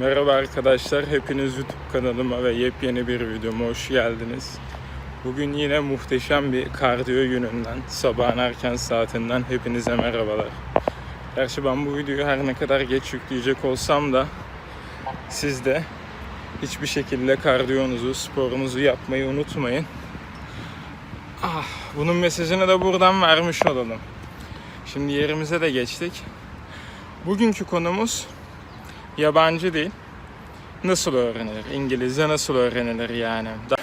Merhaba arkadaşlar, hepiniz YouTube kanalıma ve yepyeni bir videoma hoş geldiniz. Bugün yine muhteşem bir kardiyo gününden, sabahın erken saatinden hepinize merhabalar. Gerçi ben bu videoyu her ne kadar geç yükleyecek olsam da siz de hiçbir şekilde kardiyonuzu, sporunuzu yapmayı unutmayın. Ah, bunun mesajını da buradan vermiş olalım. Şimdi yerimize de geçtik. Bugünkü konumuz yabancı dil nasıl öğrenilir? İngilizce nasıl öğrenilir yani? Da-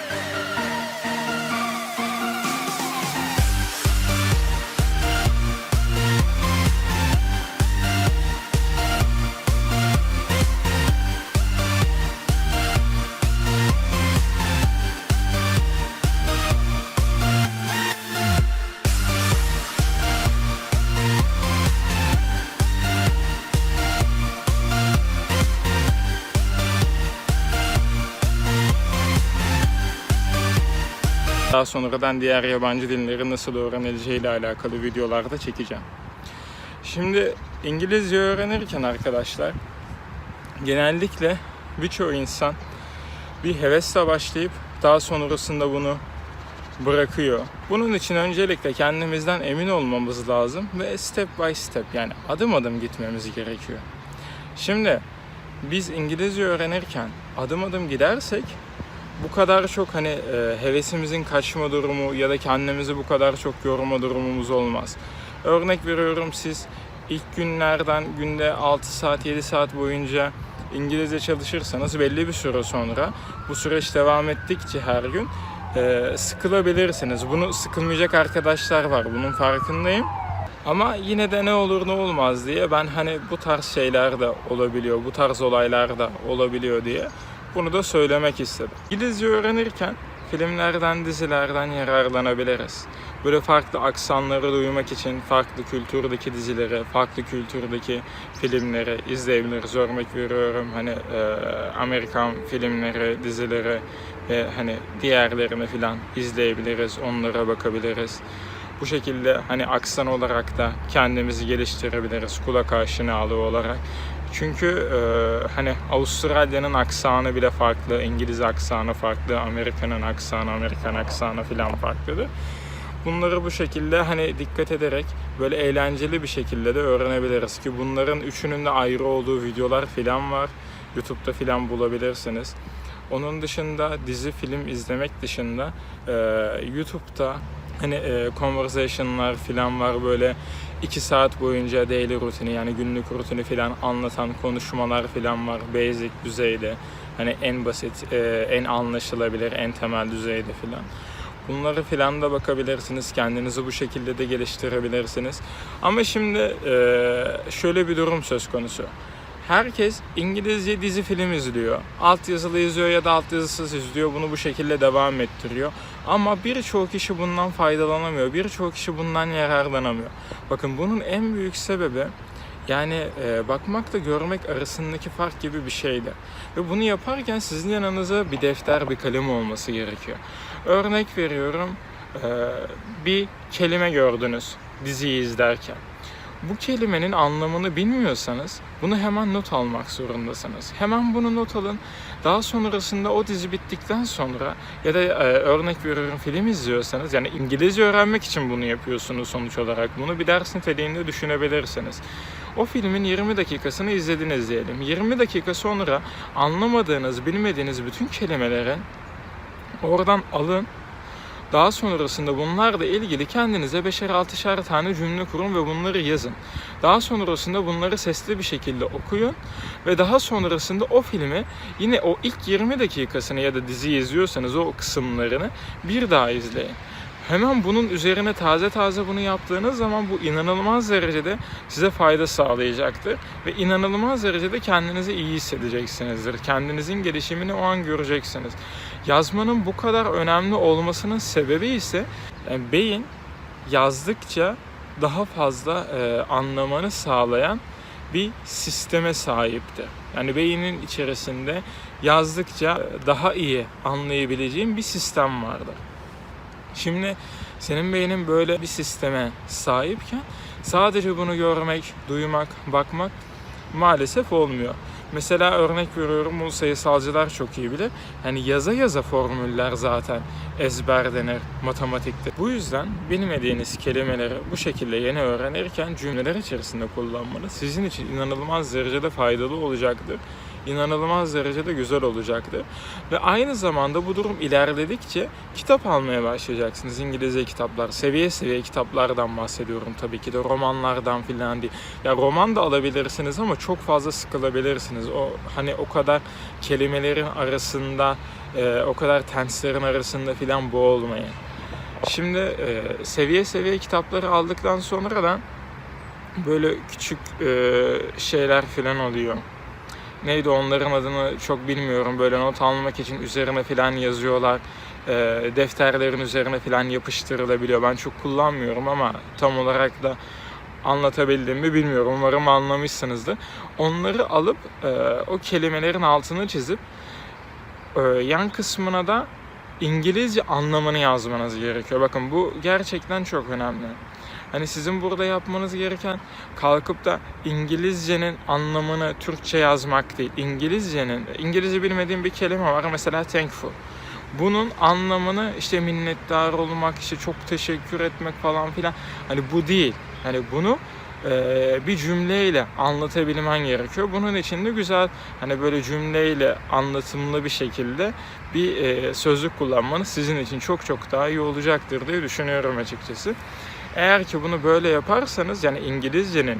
Daha sonradan diğer yabancı dilleri nasıl öğrenileceği ile alakalı videolarda çekeceğim. Şimdi İngilizce öğrenirken arkadaşlar genellikle birçok insan bir hevesle başlayıp daha sonrasında bunu bırakıyor. Bunun için öncelikle kendimizden emin olmamız lazım ve step by step yani adım adım gitmemiz gerekiyor. Şimdi biz İngilizce öğrenirken adım adım gidersek bu kadar çok hani e, hevesimizin kaçma durumu ya da kendimizi bu kadar çok yorma durumumuz olmaz. Örnek veriyorum siz ilk günlerden günde 6 saat 7 saat boyunca İngilizce çalışırsanız belli bir süre sonra bu süreç devam ettikçe her gün e, sıkılabilirsiniz. Bunu sıkılmayacak arkadaşlar var bunun farkındayım. Ama yine de ne olur ne olmaz diye ben hani bu tarz şeyler de olabiliyor, bu tarz olaylar da olabiliyor diye bunu da söylemek istedim. İngilizce öğrenirken filmlerden, dizilerden yararlanabiliriz. Böyle farklı aksanları duymak için farklı kültürdeki dizileri, farklı kültürdeki filmleri izleyebiliriz. Örnek veriyorum hani e, Amerikan filmleri, dizileri ve hani diğerlerini filan izleyebiliriz, onlara bakabiliriz. Bu şekilde hani aksan olarak da kendimizi geliştirebiliriz kulak aşinalığı olarak. Çünkü e, hani Avustralya'nın aksanı bile farklı, İngiliz aksanı farklı, Amerika'nın aksanı, Amerikan aksanı filan farklıdır. Bunları bu şekilde hani dikkat ederek böyle eğlenceli bir şekilde de öğrenebiliriz ki bunların üçünün de ayrı olduğu videolar filan var. YouTube'da filan bulabilirsiniz. Onun dışında dizi film izlemek dışında e, YouTube'da hani e, conversation'lar filan var böyle iki saat boyunca daily rutini yani günlük rutini filan anlatan konuşmalar filan var basic düzeyde. Hani en basit e, en anlaşılabilir en temel düzeyde filan. Bunları filan da bakabilirsiniz kendinizi bu şekilde de geliştirebilirsiniz. Ama şimdi e, şöyle bir durum söz konusu Herkes İngilizce dizi film izliyor. Alt yazılı izliyor ya da alt yazısız izliyor. Bunu bu şekilde devam ettiriyor. Ama birçok kişi bundan faydalanamıyor. Birçok kişi bundan yararlanamıyor. Bakın bunun en büyük sebebi yani e, bakmakla görmek arasındaki fark gibi bir şeydi. Ve bunu yaparken sizin yanınıza bir defter, bir kalem olması gerekiyor. Örnek veriyorum, e, bir kelime gördünüz diziyi izlerken bu kelimenin anlamını bilmiyorsanız bunu hemen not almak zorundasınız. Hemen bunu not alın. Daha sonrasında o dizi bittikten sonra ya da e, örnek veriyorum film izliyorsanız yani İngilizce öğrenmek için bunu yapıyorsunuz sonuç olarak. Bunu bir ders niteliğinde düşünebilirsiniz. O filmin 20 dakikasını izlediniz diyelim. 20 dakika sonra anlamadığınız, bilmediğiniz bütün kelimelerin oradan alın daha sonrasında bunlarla ilgili kendinize beşer altışar tane cümle kurun ve bunları yazın. Daha sonrasında bunları sesli bir şekilde okuyun ve daha sonrasında o filmi yine o ilk 20 dakikasını ya da diziyi izliyorsanız o kısımlarını bir daha izleyin. Hemen bunun üzerine taze taze bunu yaptığınız zaman bu inanılmaz derecede size fayda sağlayacaktır. Ve inanılmaz derecede kendinizi iyi hissedeceksinizdir. Kendinizin gelişimini o an göreceksiniz. Yazmanın bu kadar önemli olmasının sebebi ise yani beyin yazdıkça daha fazla e, anlamanı sağlayan bir sisteme sahiptir. Yani beynin içerisinde yazdıkça daha iyi anlayabileceğin bir sistem vardır. Şimdi senin beynin böyle bir sisteme sahipken sadece bunu görmek, duymak, bakmak maalesef olmuyor. Mesela örnek veriyorum bunu sayısalcılar çok iyi bilir. Hani yaza yaza formüller zaten ezberlenir matematikte. Bu yüzden bilmediğiniz kelimeleri bu şekilde yeni öğrenirken cümleler içerisinde kullanmanız sizin için inanılmaz derecede faydalı olacaktır. İnanılmaz derecede güzel olacaktır. Ve aynı zamanda bu durum ilerledikçe kitap almaya başlayacaksınız. İngilizce kitaplar, seviye seviye kitaplardan bahsediyorum tabii ki de romanlardan filan değil. Ya roman da alabilirsiniz ama çok fazla sıkılabilirsiniz. O hani o kadar kelimelerin arasında, e, o kadar tenslerin arasında filan boğulmayın. Şimdi e, seviye seviye kitapları aldıktan sonra da böyle küçük e, şeyler filan oluyor. Neydi onların adını çok bilmiyorum. Böyle not almak için üzerine filan yazıyorlar. E, defterlerin üzerine filan yapıştırılabiliyor. Ben çok kullanmıyorum ama tam olarak da anlatabildim mi bilmiyorum. Umarım anlamışsınızdır. Onları alıp e, o kelimelerin altını çizip e, yan kısmına da İngilizce anlamını yazmanız gerekiyor. Bakın bu gerçekten çok önemli. Hani sizin burada yapmanız gereken kalkıp da İngilizcenin anlamını Türkçe yazmak değil. İngilizcenin, İngilizce bilmediğim bir kelime var mesela thankful. Bunun anlamını işte minnettar olmak, işte çok teşekkür etmek falan filan. Hani bu değil. Hani bunu bir cümleyle anlatabilmen gerekiyor. Bunun için de güzel hani böyle cümleyle anlatımlı bir şekilde bir sözlük kullanmanız sizin için çok çok daha iyi olacaktır diye düşünüyorum açıkçası. Eğer ki bunu böyle yaparsanız yani İngilizcenin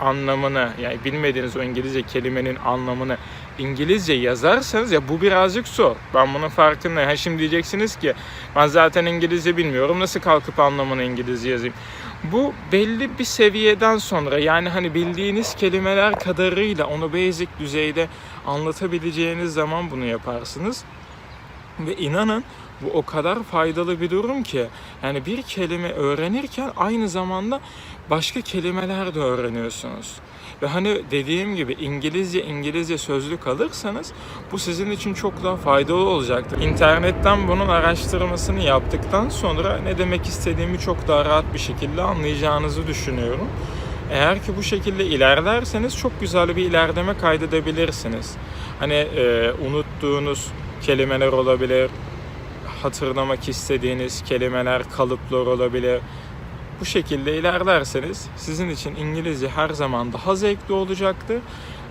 anlamını yani bilmediğiniz o İngilizce kelimenin anlamını İngilizce yazarsanız ya bu birazcık zor. Ben bunun farkındayım. Ha şimdi diyeceksiniz ki ben zaten İngilizce bilmiyorum. Nasıl kalkıp anlamını İngilizce yazayım? Bu belli bir seviyeden sonra yani hani bildiğiniz kelimeler kadarıyla onu basic düzeyde anlatabileceğiniz zaman bunu yaparsınız. Ve inanın bu o kadar faydalı bir durum ki yani bir kelime öğrenirken aynı zamanda başka kelimeler de öğreniyorsunuz. Ve hani dediğim gibi İngilizce İngilizce sözlük alırsanız bu sizin için çok daha faydalı olacaktır. İnternetten bunun araştırmasını yaptıktan sonra ne demek istediğimi çok daha rahat bir şekilde anlayacağınızı düşünüyorum. Eğer ki bu şekilde ilerlerseniz çok güzel bir ilerleme kaydedebilirsiniz. Hani e, unuttuğunuz kelimeler olabilir, hatırlamak istediğiniz kelimeler, kalıplar olabilir. Bu şekilde ilerlerseniz sizin için İngilizce her zaman daha zevkli olacaktır,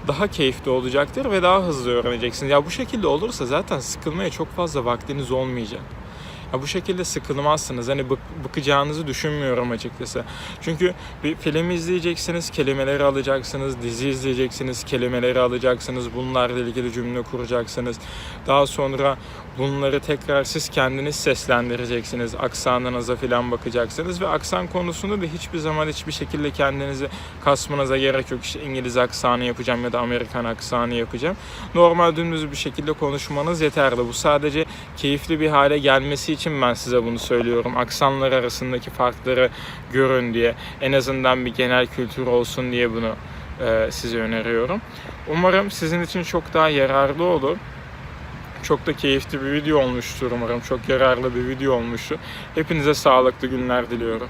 daha keyifli olacaktır ve daha hızlı öğreneceksiniz. Ya bu şekilde olursa zaten sıkılmaya çok fazla vaktiniz olmayacak. Ya bu şekilde sıkılmazsınız. Hani bık, bıkacağınızı düşünmüyorum açıkçası. Çünkü bir film izleyeceksiniz, kelimeleri alacaksınız, dizi izleyeceksiniz, kelimeleri alacaksınız, bunlarla ilgili cümle kuracaksınız. Daha sonra bunları tekrar siz kendiniz seslendireceksiniz. Aksanınıza falan bakacaksınız ve aksan konusunda da hiçbir zaman hiçbir şekilde kendinizi kasmanıza gerek yok. İşte İngiliz aksanı yapacağım ya da Amerikan aksanı yapacağım. Normal dümdüz bir şekilde konuşmanız yeterli. Bu sadece keyifli bir hale gelmesi için ben size bunu söylüyorum. Aksanlar arasındaki farkları görün diye. En azından bir genel kültür olsun diye bunu e, size öneriyorum. Umarım sizin için çok daha yararlı olur. Çok da keyifli bir video olmuştur umarım. Çok yararlı bir video olmuştur. Hepinize sağlıklı günler diliyorum.